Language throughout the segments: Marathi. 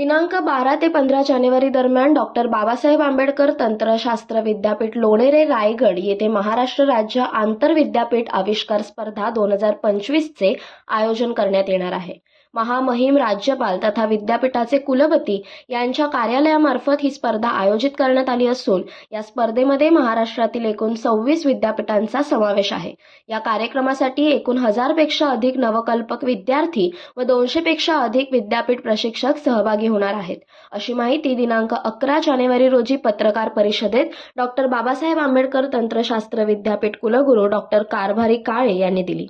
दिनांक बारा ते पंधरा जानेवारी दरम्यान डॉक्टर बाबासाहेब आंबेडकर तंत्रशास्त्र विद्यापीठ लोणेरे रायगड येथे महाराष्ट्र राज्य आंतरविद्यापीठ आविष्कार स्पर्धा दोन हजार पंचवीसचे आयोजन करण्यात येणार आहे. महामहिम राज्यपाल तथा विद्यापीठाचे कुलपती यांच्या कार्यालयामार्फत ही स्पर्धा आयोजित करण्यात आली असून या स्पर्धेमध्ये महाराष्ट्रातील एकूण सव्वीस विद्यापीठांचा समावेश आहे. या कार्यक्रमासाठी एकूण हजारपेक्षा अधिक नवकल्पक विद्यार्थी व दोनशेपेक्षा अधिक विद्यापीठ प्रशिक्षक सहभागी होणार आहेत. अशी माहिती दिनांक अकरा जानेवारी रोजी पत्रकार परिषदेत डॉक्टर बाबासाहेब आंबेडकर तंत्रशास्त्र विद्यापीठ कुलगुरू डॉक्टर कारभारी काळे यांनी दिली.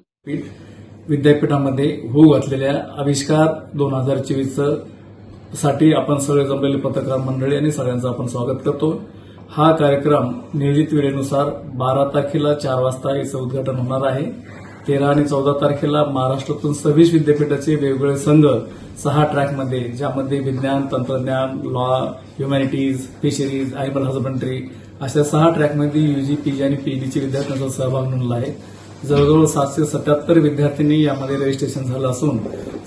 विद्यापीठामध्ये होऊ घातलेल्या आविष्कार दोन हजार चोवीससाठी आपण सगळे जमलेले पत्रकार मंडळी आणि सगळ्यांचं आपण स्वागत करतो. हा कार्यक्रम नियोजित वेळेनुसार बारा तारखेला चार वाजता याचं उद्घाटन होणार आहे. तेरा आणि चौदा तारखेला महाराष्ट्रातून सव्वीस विद्यापीठाचे वेगवेगळे संघ सहा ट्रॅकमध्ये ज्यामध्ये विज्ञान तंत्रज्ञान law humanities fisheries animal husbandry अशा सहा ट्रॅकमध्ये युजी पीजी आणि पीएचडीचे विद्यार्थ्यांचा सहभाग नोंदला आहे. जवळजवळ सातशे सत्याहत्तर विद्यार्थ्यांनी यामध्ये रजिस्ट्रेशन झालं असून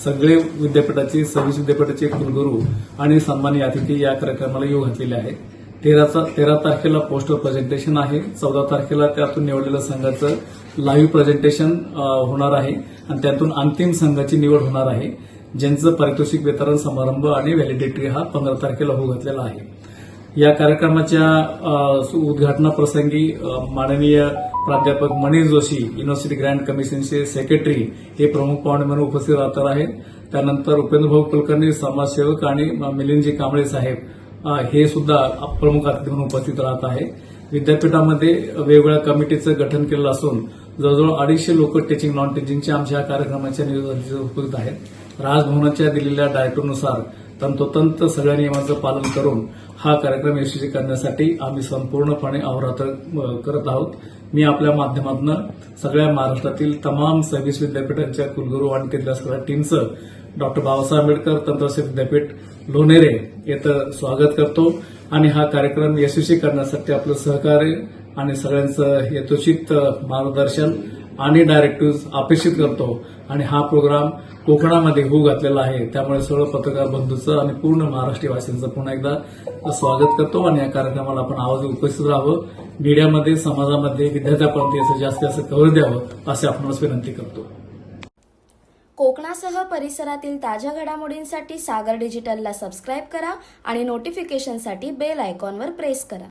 सगळे विद्यापीठाचे सव्वीस विद्यापीठाचे कुलगुरू आणि सन्मान्य अतिथी या कार्यक्रमाला येऊ घातलेले आहेत. तेराचा तेरा तारखेला पोस्टर प्रेझेंटेशन आहे. चौदा तारखेला त्यातून निवडलेल्या संघाचं लाईव्ह प्रेझेंटेशन होणार आहे. आणि त्यातून अंतिम संघाची निवड होणार आहे. ज्यांचं पारितोषिक वितरण समारंभ आणि व्हॅलिडेटरी हा पंधरा तारखेला होऊ घातलेला आहे. या कार्यक्रमाच्या उद्घाटनाप्रसंगी माननीय प्राध्यापक मनीष जोशी युनिव्हर्सिटी ग्रँड कमिशनचे सेक्रेटरी हे प्रमुख पाहुणे म्हणून उपस्थित राहणार आहेत. त्यानंतर उपेंद्रभाऊ कुलकर्णी समाजसेवक आणि मिलिंदजी कांबळे साहेब हे सुद्धा प्रमुख अतिथी म्हणून उपस्थित राहत आहे विद्यापीठामध्ये वेगवेगळ्या कमिटीचं गठन केलं असून जवळजवळ अडीचशे लोक टीचिंग नॉन टीचिंगचे आमच्या या कार्यक्रमाच्या नियोजन उपस्थित आहेत. राजभवनाच्या दिलेल्या डायरेक्टरनुसार तंतोतंत सगळ्या नियमांचं पालन करून हा कार्यक्रम यशस्वी करण्यासाठी आम्ही संपूर्णपणे अहोरात्र करत आहोत. मी आपल्या माध्यमातून सगळ्या महाराष्ट्रातील तमाम सव्वीस विद्यापीठांच्या कुलगुरू आणि तिथल्या सगळ्या टीमचं डॉक्टर बाबासाहेब आंबेडकर तंत्रशास्त्र विद्यापीठ लोणेरे येथं स्वागत करतो. आणि हा कार्यक्रम यशस्वी करण्यासाठी आपलं सहकार्य आणि सगळ्यांचं यथोचित मार्गदर्शन आणि डायरेक्टिव्ह अपेक्षित करतो. आणि हा प्रोग्राम कोकणामध्ये होऊ घातलेला आहे. त्यामुळे सर्व पत्रकार बंधूचं आणि पूर्ण महाराष्ट्रीय वासियांचं पुन्हा एकदा स्वागत करतो आणि या कार्यक्रमाला आपण आवाज उपस्थित राहावं. मीडियामध्ये समाजामध्ये विद्यार्थ्यापर्यंत याचं जास्तीत जास्त कव्हर द्यावं असे आपणास विनंती करतो. कोकणासह परिसरातील ताज्या घडामोडींसाठी सागर डिजिटलला सबस्क्राईब करा आणि नोटिफिकेशनसाठी बेल आयकॉनवर प्रेस करा.